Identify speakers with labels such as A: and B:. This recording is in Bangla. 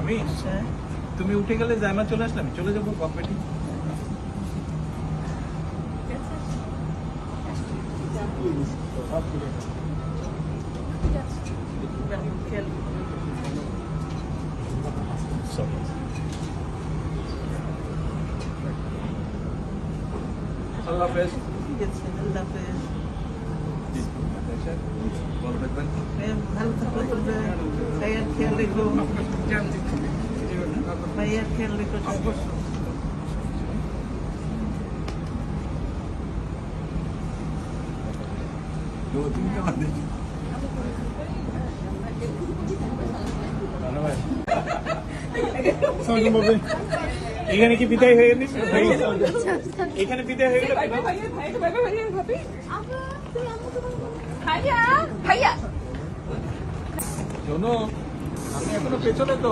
A: আমি?
B: হ্যাঁ।
A: তুমি উঠে গেলে জায়মা চলে আসলাম চলে যাব। আল্লাহ হাফেজ।
B: ঠিক আছে আল্লাহ হাফেজ।
A: ভালো থাকবেন।
B: হ্যাঁ, ভালো ভাইয়ার খেয়াল অবশ্যই
A: এখানে কি বিদায় হয়ে গেলি? এখানে বিদায় হয়ে গেল
C: ভাইয়া ভাইয়া।
A: শোনো এখনো পেছনে তো